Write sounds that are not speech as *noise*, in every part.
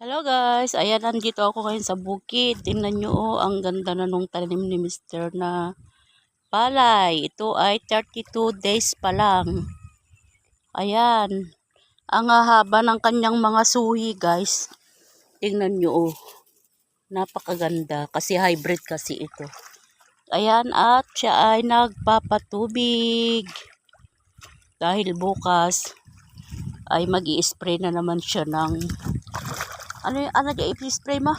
Hello guys, ayan nandito ako ngayon sa bukid. Tingnan nyo oh, ang ganda na nung tanim ni Mr. na palay. Ito ay 32 days pa lang. Ayan, ang haba ng kanyang mga suhi guys. Tingnan nyo oh, napakaganda kasi hybrid kasi ito. Ayan at siya ay nagpapatubig. Dahil bukas ay mag spray na naman siya ng ano yung ano di i-spray mo?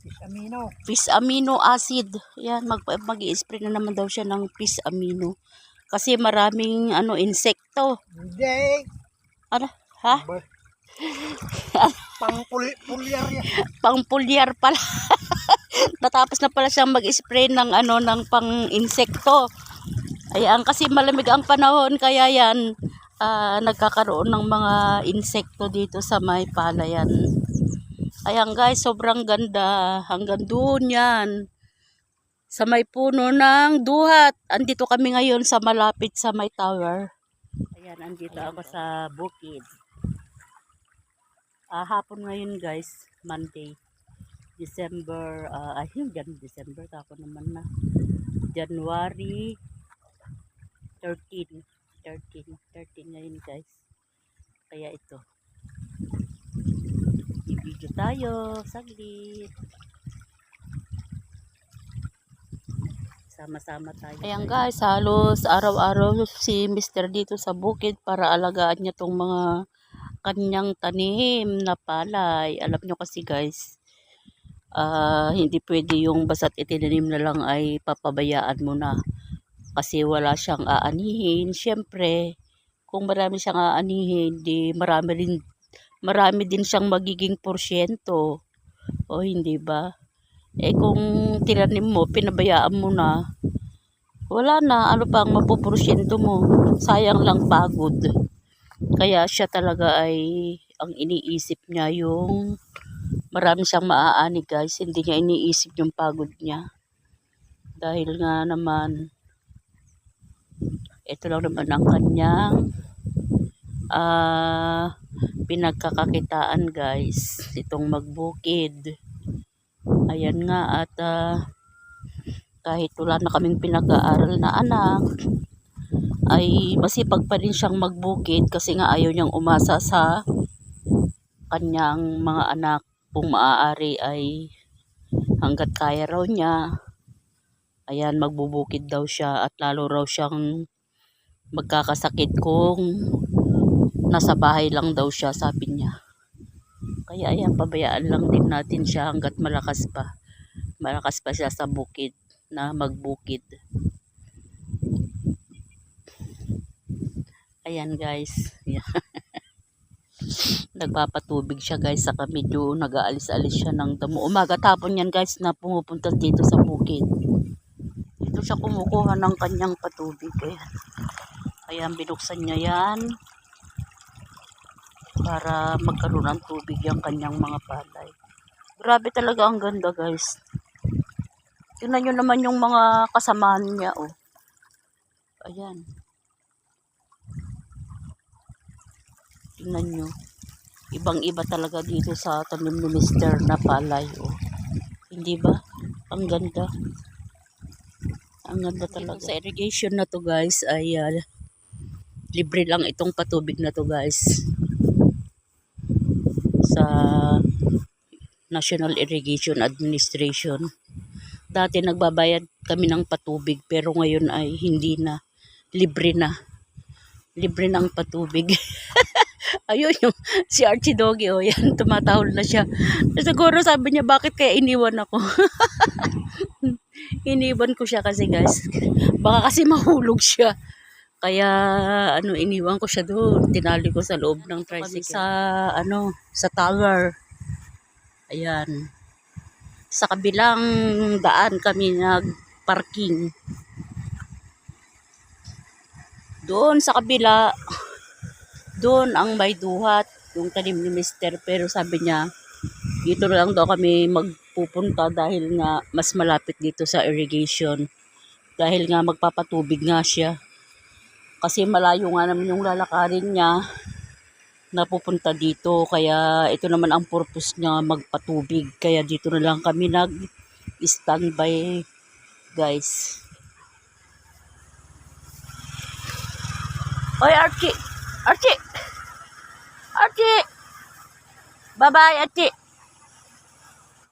Fish amino. Fish amino acid. Yan, mag, mag spray na naman daw siya ng fish amino. Kasi maraming ano insekto. Hindi. Ano? Ha? Ba? *laughs* Pang puli pulyar yan. Pang pulyar pala. *laughs* Natapos na pala siyang mag-spray ng ano ng pang insekto. Ayan, kasi malamig ang panahon kaya yan ah, nagkakaroon ng mga insekto dito sa may palayan. Ayan guys, sobrang ganda. Hanggang doon yan. Sa may puno ng duhat. Andito kami ngayon sa malapit sa may tower. Ayan, andito ako sa bukid. Ah, hapon ngayon guys, Monday. December, ah, ay yan, December, ako naman na. January 13. 13. 13 ngayon guys. Kaya ito. I-video tayo. Saglit. Sama-sama tayo. Ayan guys, halos araw-araw si Mr. dito sa bukid para alagaan niya tong mga kanyang tanim na palay. Alam nyo kasi guys, ah hindi pwede yung basta't itinanim na lang ay papabayaan mo na kasi wala siyang aanihin. Siyempre, kung marami siyang aanihin, di marami rin marami din siyang magiging porsyento. O hindi ba? Eh kung tinanim mo, pinabayaan mo na, wala na, ano pang mapuporsyento mo. Sayang lang pagod. Kaya siya talaga ay, ang iniisip niya yung marami siyang maaani guys. Hindi niya iniisip yung pagod niya. Dahil nga naman, ito lang naman ang kanyang ah pinagkakakitaan guys. Itong magbukid. Ayan nga at ah, kahit wala na kaming pinag-aaral na anak ay masipag pa rin siyang magbukid kasi nga ayaw niyang umasa sa kanyang mga anak. Kung maaari ay hanggat kaya raw niya ayan magbubukid daw siya at lalo raw siyang magkakasakit kung nasa bahay lang daw siya sabi niya. Kaya ayan pabayaan lang din natin siya hanggat malakas pa. Malakas pa siya sa bukid na magbukid. Ayan guys. *laughs* Nagpapatubig siya guys saka medyo nag-aalis-alis siya ng damo. Umaga tapon yan guys na pumupunta dito sa bukid dito siya kumukuha ng kanyang patubig ayan ayan binuksan niya yan para magkaroon ng tubig yung kanyang mga palay. Grabe talaga ang ganda guys. Tingnan nyo naman yung mga kasamahan niya oh. Ayan. Tingnan nyo ibang iba talaga dito sa tanim ni Mr. na palay oh. hindi ba? Ang ganda ang ganda talaga. sa irrigation na to guys. Ay ah, libre lang itong patubig na to guys. Sa National Irrigation Administration. Dati nagbabayad kami ng patubig pero ngayon ay hindi na. Libre na. Libre na ang patubig. *laughs* Ayun yung si Archie Doggy oh yan. Tumatahol na siya. Siguro sabi niya bakit kaya iniwan ako *laughs* iniwan ko siya kasi guys. Baka kasi mahulog siya. Kaya ano iniwan ko siya doon. Tinali ko sa loob ng tricycle. sa ano sa tower. Ayan. Sa kabilang daan kami nag-parking. Doon sa kabila doon ang may duhat yung tanim ni Mister. Pero sabi niya dito na lang daw kami magpupunta dahil nga mas malapit dito sa irrigation dahil nga magpapatubig nga siya kasi malayo nga naman yung lalakarin niya napupunta dito. Kaya ito naman ang purpose niya magpatubig. Kaya dito na lang kami nag-standby guys. Oy, Archie! Archie! Archie! Bye-bye, Archie!